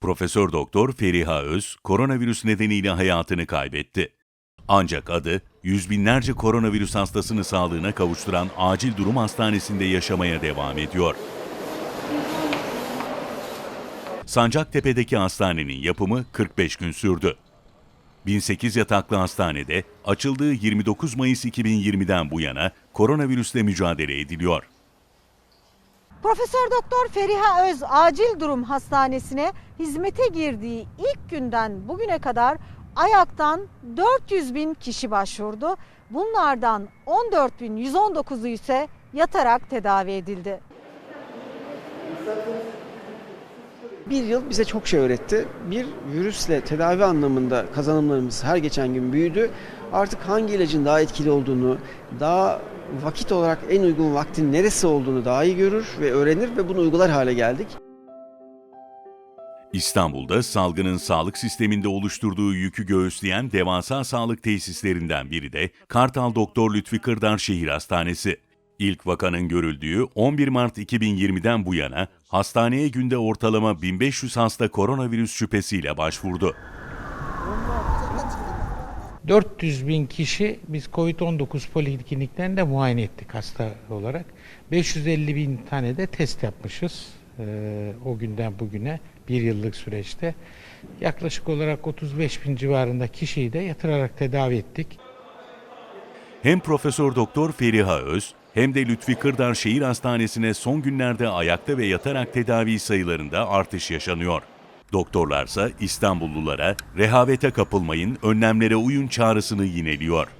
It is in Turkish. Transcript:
Profesör Doktor Feriha Öz koronavirüs nedeniyle hayatını kaybetti. Ancak adı yüz binlerce koronavirüs hastasını sağlığına kavuşturan acil durum hastanesinde yaşamaya devam ediyor. Sancaktepe'deki hastanenin yapımı 45 gün sürdü. 1008 yataklı hastanede açıldığı 29 Mayıs 2020'den bu yana koronavirüsle mücadele ediliyor. Profesör Doktor Feriha Öz Acil Durum Hastanesi'ne hizmete girdiği ilk günden bugüne kadar ayaktan 400 bin kişi başvurdu. Bunlardan 14.119'u ise yatarak tedavi edildi. Bir yıl bize çok şey öğretti. Bir virüsle tedavi anlamında kazanımlarımız her geçen gün büyüdü. Artık hangi ilacın daha etkili olduğunu, daha vakit olarak en uygun vaktin neresi olduğunu daha iyi görür ve öğrenir ve bunu uygular hale geldik. İstanbul'da salgının sağlık sisteminde oluşturduğu yükü göğüsleyen devasa sağlık tesislerinden biri de Kartal Doktor Lütfi Kırdar Şehir Hastanesi. İlk vakanın görüldüğü 11 Mart 2020'den bu yana hastaneye günde ortalama 1500 hasta koronavirüs şüphesiyle başvurdu. 400 bin kişi biz COVID-19 polikliniklerinde muayene ettik hasta olarak. 550 bin tane de test yapmışız o günden bugüne bir yıllık süreçte. Yaklaşık olarak 35 bin civarında kişiyi de yatırarak tedavi ettik. Hem Profesör Doktor Feriha Öz hem de Lütfi Kırdar Şehir Hastanesi'ne son günlerde ayakta ve yatarak tedavi sayılarında artış yaşanıyor. Doktorlarsa İstanbullulara rehavete kapılmayın, önlemlere uyun çağrısını yineliyor.